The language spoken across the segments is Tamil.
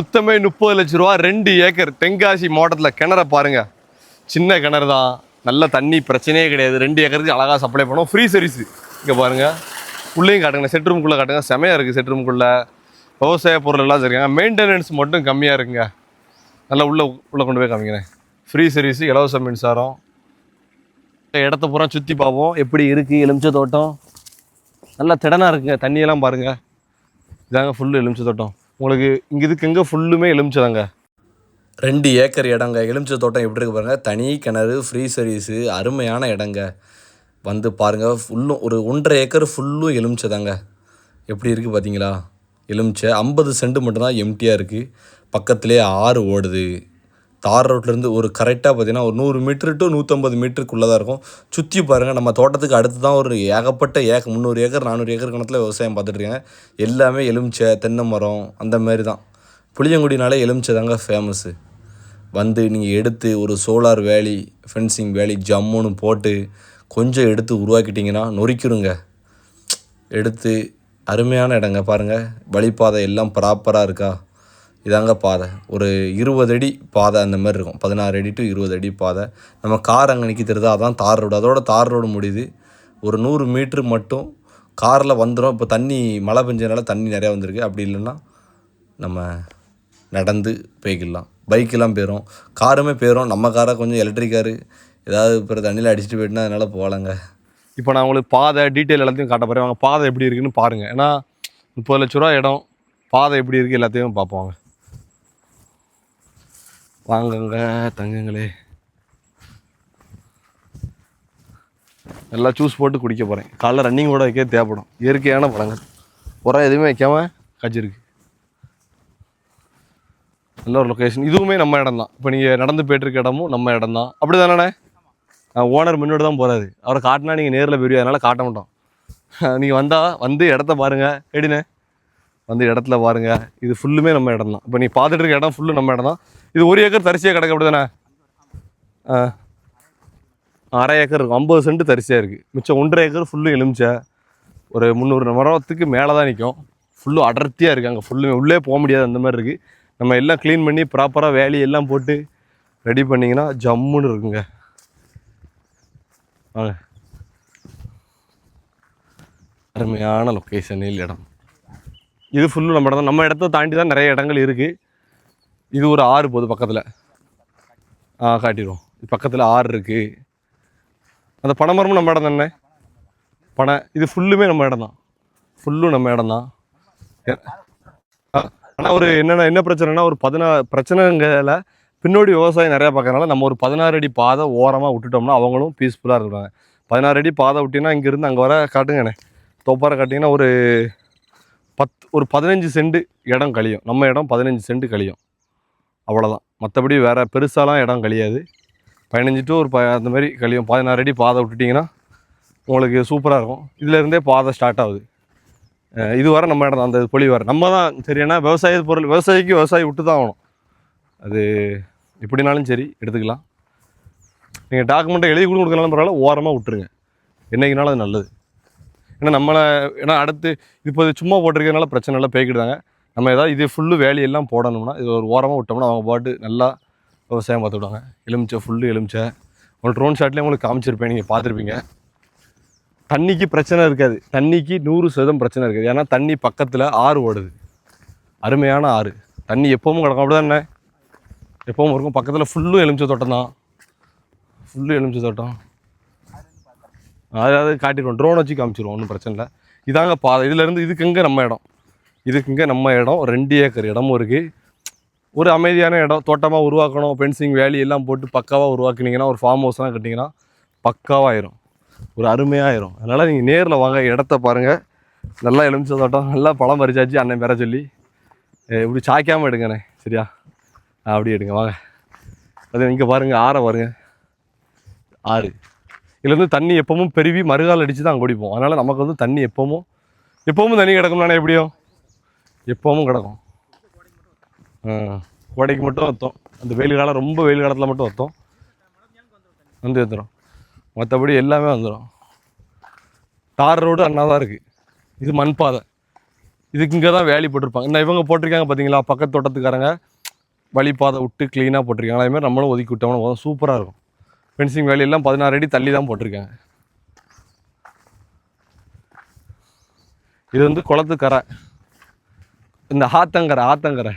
மொத்தமே முப்பது லட்ச ரூபா ரெண்டு ஏக்கர் தென்காசி மாவட்டத்தில் கிணற பாருங்க. சின்ன கிணறு தான். நல்ல தண்ணி பிரச்சனையே கிடையாது. ரெண்டு ஏக்கருக்கு அழகாக சப்ளை பண்ணுவோம். ஃப்ரீ சர்வீஸ் இங்கே பாருங்கள் உள்ளேயும் காட்டுங்க. செட் ரூமுக்குள்ளே காட்டுங்க. செமையாக இருக்குது செட் ரூமுக்குள்ளே விவசாய பொருள் எல்லாம் வச்சுருக்காங்க. மெயின்டெனன்ஸ் மட்டும் கம்மியாக இருக்குங்க. நல்லா உள்ளே உள்ளே கொண்டு போய் காமிக்கிறேன். ஃப்ரீ சர்வீஸு இலவச மின்சாரம். இடத்த பூரா சுற்றி பார்ப்போம். எப்படி இருக்குது எலுமிச்சை தோட்டம். நல்லா திடனாக இருக்குங்க. தண்ணியெல்லாம் பாருங்கள் இதாங்க ஃபுல்லு எலுமிச்சை தோட்டம். உங்களுக்கு இங்கே இதுக்கு எங்கே ஃபுல்லுமே எலுமிச்சை தாங்க ரெண்டு ஏக்கர் இடங்க. எலுமிச்சை தோட்டம் எப்படி இருக்கு பாருங்க. தனி கிணறு ஃப்ரீ சர்வீஸு அருமையான இடங்க. வந்து பாருங்கள் ஃபுல்லும் ஒரு ஒன்றரை ஏக்கர் ஃபுல்லும் எலுமிச்சை தாங்க எப்படி இருக்குது பார்த்தீங்களா எலுமிச்சை ஐம்பது சென்ட் மட்டும்தான் எம்டியாக இருக்குது பக்கத்துலேயே ஆறு ஓடுது. தார் ரோட்லேருந்து ஒரு கரெக்டாக பார்த்தீங்கன்னா ஒரு நூறு மீட்ரு டு நூற்றம்பது மீட்டருக்குள்ளே தான் இருக்கும். சுற்றி பாருங்கள் நம்ம தோட்டத்துக்கு அடுத்து தான் ஒரு ஏகப்பட்ட ஏக்க முந்நூறு ஏக்கர் நானூறு ஏக்கர் கணத்தில் விவசாயம் பார்த்துட்ருக்கேன் எல்லாமே எலுமிச்சை தென்னை மரம் அந்த மாதிரி தான் புளியங்குடினாலே எலுமிச்சை தாங்க ஃபேமஸ்ஸு வந்து நீங்கள் எடுத்து ஒரு சோலார் வேலி ஃபென்சிங் வேலி ஜம்முன்னு போட்டு கொஞ்சம் எடுத்து உருவாக்கிட்டிங்கன்னா நொறுக்கிருங்க. எடுத்து அருமையான இடங்க பாருங்கள் வழிப்பாதை எல்லாம் ப்ராப்பராக இருக்கா? இதாங்க பாதை. ஒரு இருபது அடி பாதை அந்த மாதிரி இருக்கும். பதினாறு அடி டு இருபது அடி பாதை. நம்ம கார் அங்கே நிற்க தெரியுதா அதான் தார் ரோடு. அதோட தார் ரோடு முடியுது. ஒரு நூறு மீட்ரு மட்டும் காரில் வந்துடும் இப்போ தண்ணி மழை பெஞ்சதுனால தண்ணி நிறையா வந்திருக்கு. அப்படி இல்லைன்னா நம்ம நடந்து போய்க்கலாம். பைக்கெல்லாம் போயிடும் காருமே போயிடும் நம்ம காரை கொஞ்சம் எலக்ட்ரிக் காரு ஏதாவது இப்போ தண்ணியில் அடிச்சுட்டு போயிட்டுனா அதனால் போகலாங்க. இப்போ நான் உங்களுக்கு பாதை டீட்டெயில் எல்லாத்தையும் காட்ட போகிறேன் அவங்க பாதை எப்படி இருக்குன்னு பாருங்கள் ஏன்னா முப்பது லட்ச ரூபா இடம் பாதை எப்படி இருக்குது எல்லாத்தையும் பார்ப்போம் வாங்குங்க தங்குங்களே. நல்லா ஜூஸ் போட்டு குடிக்க போகிறேன் காலைல ரன்னிங் கூட வைக்க தேவைப்படும். இயற்கையான பழங்கள். உரம் எதுவுமே வைக்காம காய்ச்சிருக்கு நல்ல ஒரு லொக்கேஷன் இதுவுமே நம்ம இடம் தான். இப்போ நீங்கள் நடந்து போயிட்டு இருக்க இடமும் நம்ம இடம் தான். அப்படி தானே ஓனர் முன்னோடு தான் போகிறாரு அவரை காட்டினா நீங்கள் நேரில் பெரிய அதனால் காட்ட மாட்டோம். நீங்கள் வந்தால் வந்து இடத்த பாருங்கள் எப்படிண்ணே? வந்து இடத்துல பாருங்கள் இது ஃபுல்லுமே நம்ம இடம் தான். இப்போ நீ பார்த்துட்டு இருக்க இடம் ஃபுல்லு நம்ம இடம் தான். இது ஒரு ஏக்கர் தரிசியாக கிடக்கு அப்படி தானே ஆ. அரை ஏக்கர் இருக்கும் ஐம்பது சென்ட் தரிசியாக இருக்குது மிச்சம் ஒன்றரை ஏக்கர் ஃபுல்லும் எலுமிச்சை. ஒரு முந்நூறு மரத்துக்கு மேலே தான் நிற்கும் ஃபுல்லும் அடர்த்தியாக இருக்குது அங்கே ஃபுல்லுமே உள்ளே போக முடியாது அந்த மாதிரி இருக்குது நம்ம எல்லாம் க்ளீன் பண்ணி ப்ராப்பராக வேலையை எல்லாம் போட்டு ரெடி பண்ணிங்கன்னா ஜம்முன்னு இருக்குங்க. வாங்க. அருமையான லொக்கேஷனில் இடம். இது ஃபுல்லும் நம்ம இடம் தான். நம்ம இடத்த தாண்டி தான் நிறைய இடங்கள் இருக்குது இது ஒரு ஆறு போகுது பக்கத்தில். ஆ காட்டிடுவோம் பக்கத்தில் ஆறு இருக்குது அந்த பனைமரமும் நம்ம இடம் தானே? பனை இது ஃபுல்லுமே நம்ம இடம் தான். ஃபுல்லும் நம்ம இடம் தான். ஆனால் ஒரு என்னென்ன என்ன பிரச்சனைனா ஒரு பதினா பிரச்சனைங்கிறதுல பின்னோடி விவசாயம் நிறையா பார்க்கறனால நம்ம ஒரு பதினாறு அடி பாதை ஓரமாக விட்டுட்டோம்னா அவங்களும் பீஸ்ஃபுல்லாக இருக்கிறாங்க பதினாறு அடி பாதை விட்டிங்கன்னா இங்கேருந்து அங்கே வர காட்டுங்கண்ணே. தொப்பாரை காட்டிங்கன்னா ஒரு பத் ஒரு பதினஞ்சு சென்ட் இடம் கழியும். நம்ம இடம் பதினஞ்சு சென்ட் கழியும். அவ்வளோதான் மற்றபடி வேறு பெருசாலாம் இடம் கழியாது. பதினஞ்சு டு ஒரு ப அந்த மாதிரி கழியும். பதினாறு அடி பாதை விட்டுட்டிங்கன்னா உங்களுக்கு சூப்பராக இருக்கும். இதுலேருந்தே பாதை ஸ்டார்ட் ஆகுது. இது வர நம்ம இடம் அந்த பொலி வர நம்ம தான் சரி ஏன்னா விவசாய பொருள் விவசாயிக்கு விவசாயி விட்டு தான் ஆகணும். அது எப்படினாலும் சரி எடுத்துக்கலாம். நீங்கள் டாக்குமெண்ட்டை எழுதி கூட கொடுக்கனாலும் பரவாயில்ல ஓரமாக விட்டுருங்க. என்றைக்குனாலும் அது நல்லது. ஏன்னா நம்மளை ஏன்னா அடுத்து இப்போ இது சும்மா போட்டிருக்கிறதுனால பிரச்சனை எல்லாம் பேய்க்கிட்டாங்க நம்ம ஏதாவது இது ஃபுல்லு வேலையெல்லாம் போடணும்னா இது ஒரு ஓரமாக விட்டோம்னா அவங்க பாட்டு நல்லா விவசாயம் பார்த்துக்கிடுவாங்க. எலுமிச்சை ஃபுல்லு எலுமிச்சை. உங்களுக்கு ட்ரோன் ஷாட்லேயே உங்களுக்கு காமிச்சிருப்பேன் நீங்கள் பார்த்துருப்பீங்க. தண்ணிக்கு பிரச்சனை இருக்காது. தண்ணிக்கு நூறு சதவீதம் பிரச்சனை இருக்காது. ஏன்னா தண்ணி பக்கத்தில் ஆறு ஓடுது. அருமையான ஆறு. தண்ணி எப்பவும் கிடக்கும். அப்படி தானே எப்பவும் இருக்கும். பக்கத்தில் ஃபுல்லும் எலுமிச்சை தோட்டம் தான். ஃபுல்லும் எலுமிச்சை தோட்டம். அதாவது காட்டிடுவோம். ட்ரோன் வச்சு காமிச்சிருவோம். ஒன்றும் பிரச்சனை இல்லை. இதாங்க பாதை. இதுலேருந்து இதுக்கு எங்கே நம்ம இடம். இதுக்கு இங்கே நம்ம இடம் ரெண்டு ஏக்கர் இடமும் இருக்குது ஒரு அமைதியான இடம் தோட்டமாக உருவாக்கணும் பென்சிங் வேலி எல்லாம் போட்டு பக்காவாக உருவாக்குனீங்கன்னா ஒரு ஃபார்ம் ஹவுஸ்லாம் கட்டிங்கன்னா பக்காவாயிரும். ஒரு அருமையாயிரும். அதனால் நீங்கள் நேரில் வாங்க இடத்த பாருங்கள் நல்லா எலுமிச்சை தோட்டம் நல்லா பழம் பறிச்சாச்சு அண்ணன் பெற சொல்லி. இப்படி சாய்க்காமல் எடுங்கண்ணே சரியா? அப்படி எடுங்க வாங்க. அது இங்கே பாருங்கள் ஆறை பாருங்க. ஆறு. இதுலேருந்து தண்ணி எப்பவும் பெருவி மறுகால் அடித்து தான் அங்கே குடிப்போம் அதனால் நமக்கு வந்து தண்ணி எப்பவும் எப்பவும் தண்ணி கிடக்கும் நானே எப்படியும்? எப்பவும் கிடக்கும். கோடைக்கு மட்டும் வத்தோம். அந்த வெயில் காலம் ரொம்ப வெயில் காலத்தில் மட்டும் வத்தோம். வந்து வந்துடும் மற்றபடி எல்லாமே வந்துடும் தார் ரோடு அண்ணா தான் இருக்குது இது மண் பாதை இதுக்கு இங்கே தான் வேலி போட்டிருப்பாங்க. இந்த இவங்க போட்டிருக்காங்க பார்த்தீங்களா பக்கத்து தோட்டத்துக்காரங்க வழிப்பாதை விட்டு க்ளீனாக போட்டிருக்காங்க. அதே மாதிரி நம்மளும் ஒதுக்கி விட்டோம்னா சூப்பராக இருக்கும். ஃபென்சிங் வேலையெல்லாம் பதினாறு அடி தள்ளி தான் போட்டிருக்காங்க. இது வந்து குளத்துக்கரை. இந்த ஆத்தங்கரை ஆத்தங்கரை.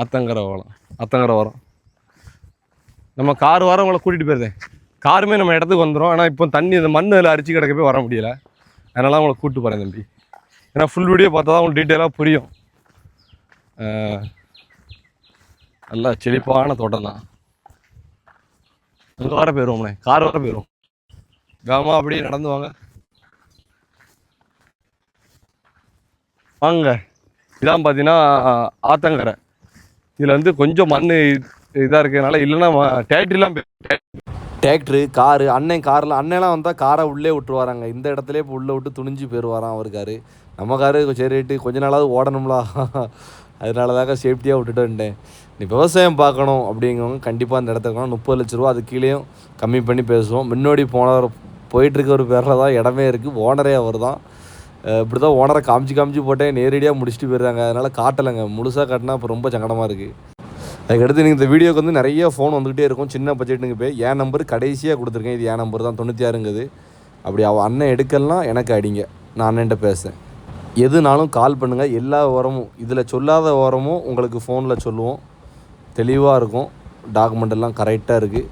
ஆத்தங்கரை ஓலம் ஆத்தங்கரை ஓரம் நம்ம கார் வாரம் உங்களை கூட்டிகிட்டு போயிருந்தேன் காருமே நம்ம இடத்துக்கு வந்துடும் ஆனால் இப்போ தண்ணி இந்த மண் அதில் அரிச்சு கிடக்கவே வர முடியல. அதனால் உங்களை கூப்பிட்டு போகிறேன் தம்பி. ஏன்னா ஃபுல் வீடியோ பார்த்தா தான் உங்களுக்கு டீட்டெயிலாக புரியும். நல்லா செழிப்பான தோட்டம் தான். அங்கே வர போயிடுவோம்ண்ணே கார் வர போயிடும் வேகமாக அப்படியே நடந்து வாங்க. வாங்க. இதான் பார்த்தீங்கன்னா ஆத்தங்கரை. இதில் வந்து கொஞ்சம் மண் இதாக இருக்கிறதுனால இல்லைன்னா டேக்ட்ரிலாம் டிராக்டரு காரு அண்ணன் காரில் அண்ணெல்லாம் வந்தால் காரை உள்ளே விட்டுருவாராங்க. இந்த இடத்துல இப்போ உள்ளே விட்டு துணிஞ்சு போயிடுவாராம் அவர் காரு நம்ம காரு சரி ரேட்டு கொஞ்ச நாளாவது ஓடணும்லா. அதனால தாங்க சேஃப்டியாக விட்டுட்டு வந்துட்டேன். நீ விவசாயம் பார்க்கணும் அப்படிங்கிறவங்க கண்டிப்பாக அந்த இடத்துல முப்பது லட்ச ரூபா அது கீழேயும் கம்மி பண்ணி பேசுவோம். முன்னாடி போனவர் போயிட்டுருக்க ஒரு பேரில் தான் இடமே இருக்குது ஓனரே அவர் தான் இப்படி தான் ஓனரை காமிச்சு காமிச்சு போட்டேன். நேரடியாக முடிச்சுட்டு போயிடுறாங்க அதனால் காட்டலைங்க. முழுசாக காட்டினா இப்போ ரொம்ப சங்கடமாக இருக்குது அதுக்கடுத்து நீங்கள் இந்த வீடியோக்கு வந்து நிறைய ஃபோன் வந்துகிட்டே இருக்கும். சின்ன பட்ஜெட்டுங்க போய் என் நம்பர் கடைசியாக கொடுத்துருக்கேன். இது என் நம்பர் தான்? தொண்ணூற்றி ஆறுங்குது. அப்படி அவள் அண்ணன் எடுக்கலாம் எனக்கு அடிங்க. நான் அண்ணன்ட்ட பேசுகிறேன் எதுனாலும் கால் பண்ணுங்கள் எல்லா ஓரமும் இதில் சொல்லாத ஓரமும் உங்களுக்கு ஃபோனில் சொல்லுவோம். தெளிவாக இருக்கும். டாக்குமெண்ட் எல்லாம் கரெக்டாக இருக்குது